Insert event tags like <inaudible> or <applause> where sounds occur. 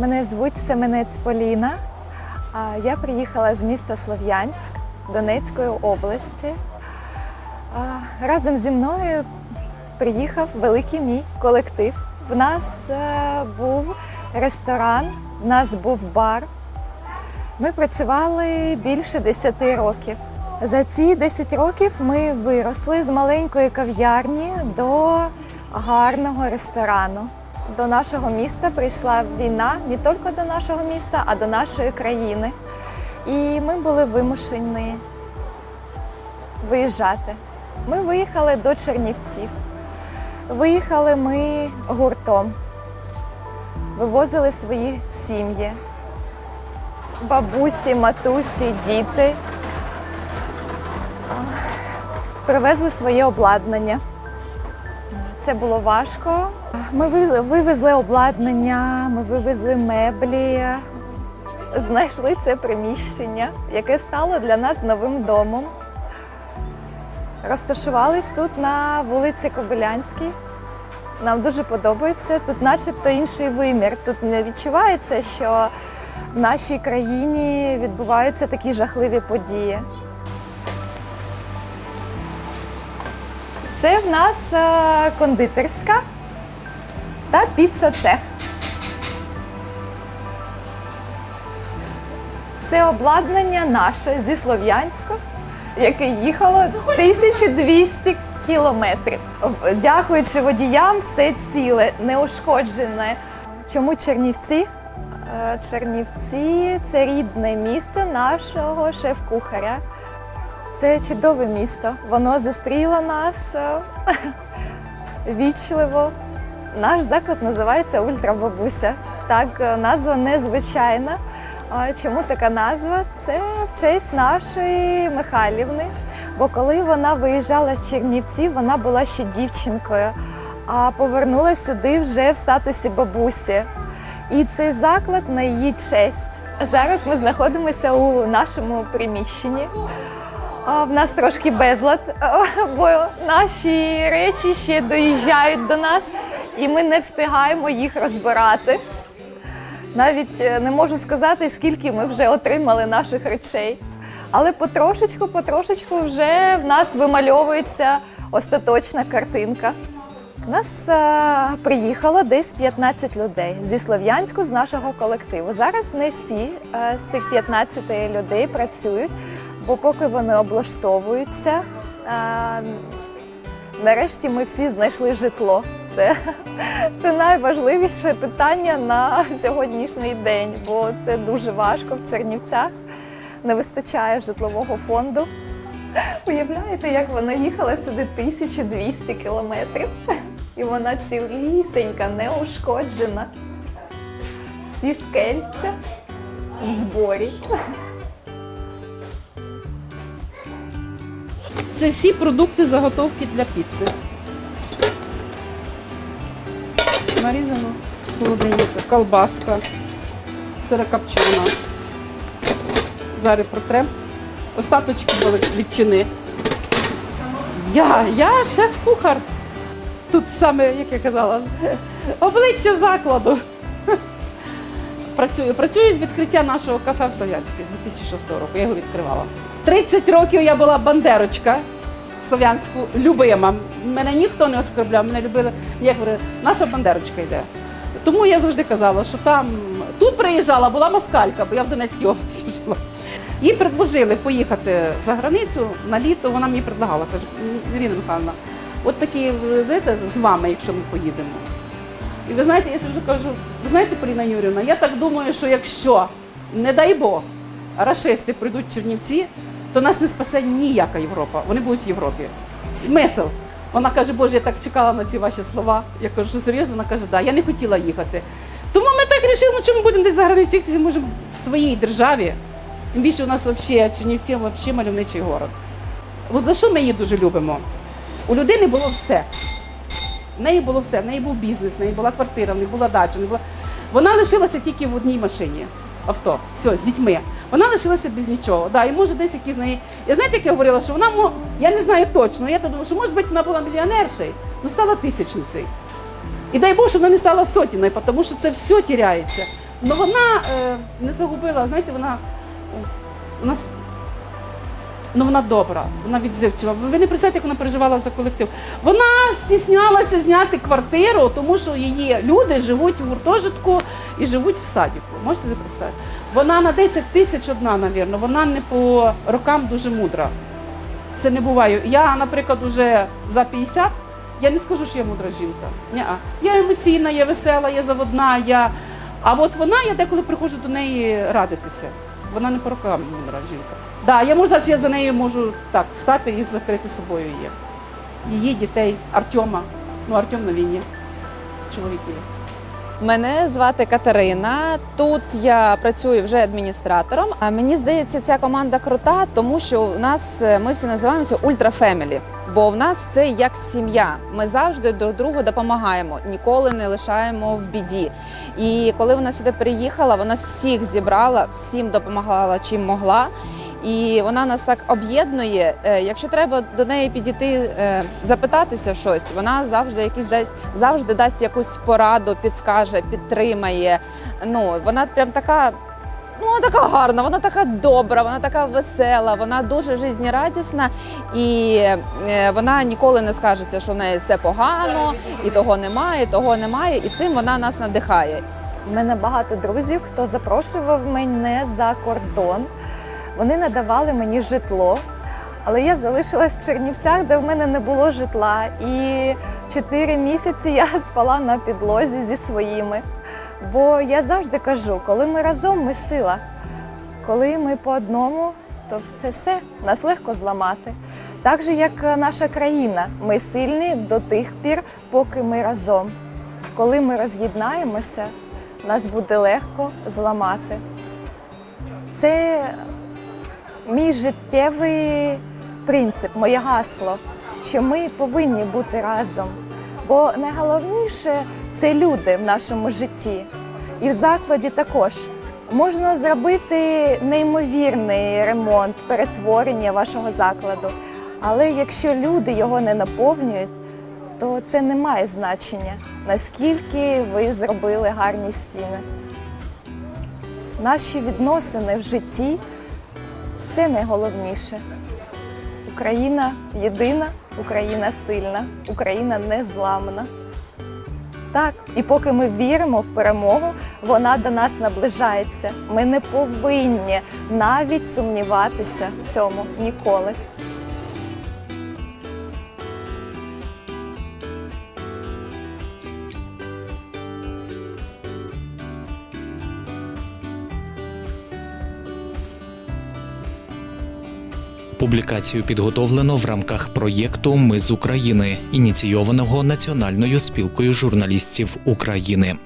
Мене звуть Семенець Поліна. Я приїхала з міста Слов'янськ Донецької області. Разом зі мною приїхав великий мій колектив. В нас е, був ресторан, в нас був бар. Ми працювали більше 10 років. За ці 10 років ми виросли з маленької кав'ярні до гарного ресторану. До нашого міста прийшла війна не тільки до нашого міста, а до нашої країни. І ми були вимушені виїжджати. Ми виїхали до Чернівців. Виїхали ми гуртом, вивозили свої сім'ї, бабусі, матусі, діти. Привезли своє обладнання. Це було важко. Ми вивезли- обладнання, ми вивезли меблі, знайшли це приміщення, яке стало для нас новим домом. Розташувались тут на вулиці Кобилянській. Нам дуже подобається. Тут начебто інший вимір. Тут не відчувається, що в нашій країні відбуваються такі жахливі події. Це в нас е, кондитерська та піца-цех. Все обладнання наше зі Слов'янська, яке їхало 1200 кілометрів. Дякуючи водіям, все ціле, неушкоджене. Чому Чернівці? Е, Чернівці це рідне місто нашого шеф-кухаря. Це чудове місто. Воно зустріло нас е, <laughs> вічливо. Наш заклад називається Ультрабабуся. Так, е, назва незвичайна. Чому така назва? Це в честь нашої Михайлівни. Бо коли вона виїжджала з Чернівців, вона була ще дівчинкою, а повернулася сюди вже в статусі бабусі. І цей заклад на її честь. Зараз ми знаходимося у нашому приміщенні. А, В нас трошки безлад, <laughs> бо наші речі ще доїжджають до нас, і ми не встигаємо їх розбирати. Навіть е, не можу сказати, скільки ми вже отримали наших речей. Але потрошечку, потрошечку вже в нас вимальовується остаточна картинка. У нас е, приїхало десь 15 людей зі Слов'янську, з нашого колективу. Зараз не всі е, з цих 15 людей працюють, бо поки вони облаштовуються, е, нарешті ми всі знайшли житло. Це, це найважливіше питання на сьогоднішній день, бо це дуже важко в Чернівцях. Не вистачає житлового фонду. Уявляєте, як вона їхала сюди 1200 кілометрів, і вона цілісінька, неушкоджена. Всі скельця в зборі. Це всі продукти заготовки для піци. Нарізано з холодильника, колбаска, сирокопчена. Зараз протрем. Остаточки відчини. Я, я шеф-кухар. Тут саме, як я казала, <laughs> обличчя закладу. <laughs> Працюю, працюю з відкриття нашого кафе в Слов'янській з 2006 року. Я його відкривала. 30 років я була бандерочка Слов'янську, любима. Мене ніхто не оскорбляв, мене любили. Як говорили, наша бандерочка йде. Тому я завжди казала, що там тут приїжджала, була москалька, бо я в Донецькій області жила. Їй предложили поїхати за границю на літо. Вона мені предлагала, каже, Ірина Михайловна, от такі знаєте, з вами, якщо ми поїдемо. І ви знаєте, я завжди кажу, ви знаєте, Поліна Юрівна, я так думаю, що якщо, не дай Бог, рашисти прийдуть в Чернівці, то нас не спасе ніяка Європа. Вони будуть в Європі. Смисл. Вона каже, Боже, я так чекала на ці ваші слова. Я кажу, що серйозно? Вона каже, да, я не хотіла їхати. Тому ми так вирішили, ну чому будемо десь за границю можемо в своїй державі. Тим більше у нас взагалі Чернівці взагалі мальовничий город. От за що ми її дуже любимо? У людини було все. В неї було все, в неї був бізнес, в неї була квартира, в неї була дача. в неї була... Вона лишилася тільки в одній машині, авто, все, з дітьми. Вона лишилася без нічого. Да, і може десь якісь з неї. Я знаєте, як я говорила, що вона я не знаю точно. Я то думаю, що може бути вона була мільйонершею, але стала тисячницею. І дай Бог, що вона не стала сотіною, тому що це все тіряється. Але вона е, не загубила, знаєте, вона, У с- Ну, вона добра, вона відзивчива. Ви не представляєте, як вона переживала за колектив. Вона стіснялася зняти квартиру, тому що її люди живуть в гуртожитку і живуть в садіку. Можете представити? Вона на 10 тисяч одна, навірно. Вона не по рокам дуже мудра. Це не буває. Я, наприклад, уже за 50, я не скажу, що я мудра жінка. Ні-а. Я емоційна, я весела, я заводна. Я... А от вона, я деколи приходжу до неї радитися. Вона не по рокам мудра жінка. Да, я можу сказати, я за нею можу так стати і закрити собою її. Її дітей, Артема. Ну, Артем на війні. Чоловік є. Мене звати Катерина. Тут я працюю вже адміністратором. А мені здається, ця команда крута, тому що у нас е, ми всі називаємося ультрафемілі. Бо в нас це як сім'я. Ми завжди друг другу допомагаємо, ніколи не лишаємо в біді. І коли вона сюди приїхала, вона всіх зібрала, всім допомагала чим могла. І вона нас так об'єднує. Е, Якщо треба до неї підійти, е, запитатися щось, вона завжди якісь дасть завжди дасть якусь пораду, підскаже, підтримає. Ну вона прям така. Ну, вона така гарна, вона така добра, вона така весела, вона дуже жизнерадісна і е, вона ніколи не скажеться, що в неї все погано, і того немає, і того немає. І цим вона нас надихає. У мене багато друзів, хто запрошував мене за кордон. Вони надавали мені житло, але я залишилась в Чернівцях, де в мене не було житла. І чотири місяці я <laughs> спала на підлозі зі своїми. Бо я завжди кажу, коли ми разом, ми сила. Коли ми по одному, то це все нас легко зламати. Так же, як наша країна, ми сильні до тих пір, поки ми разом. Коли ми роз'єднаємося, нас буде легко зламати. Це мій життєвий принцип, моє гасло, що ми повинні бути разом. Бо найголовніше це люди в нашому житті. І в закладі також можна зробити неймовірний ремонт, перетворення вашого закладу. Але якщо люди його не наповнюють, то це не має значення, наскільки ви зробили гарні стіни. Наші відносини в житті це найголовніше. Україна єдина, Україна сильна, Україна незламна. Так, і поки ми віримо в перемогу, вона до нас наближається. Ми не повинні навіть сумніватися в цьому ніколи. Публікацію підготовлено в рамках проєкту Ми з України, ініційованого Національною спілкою журналістів України.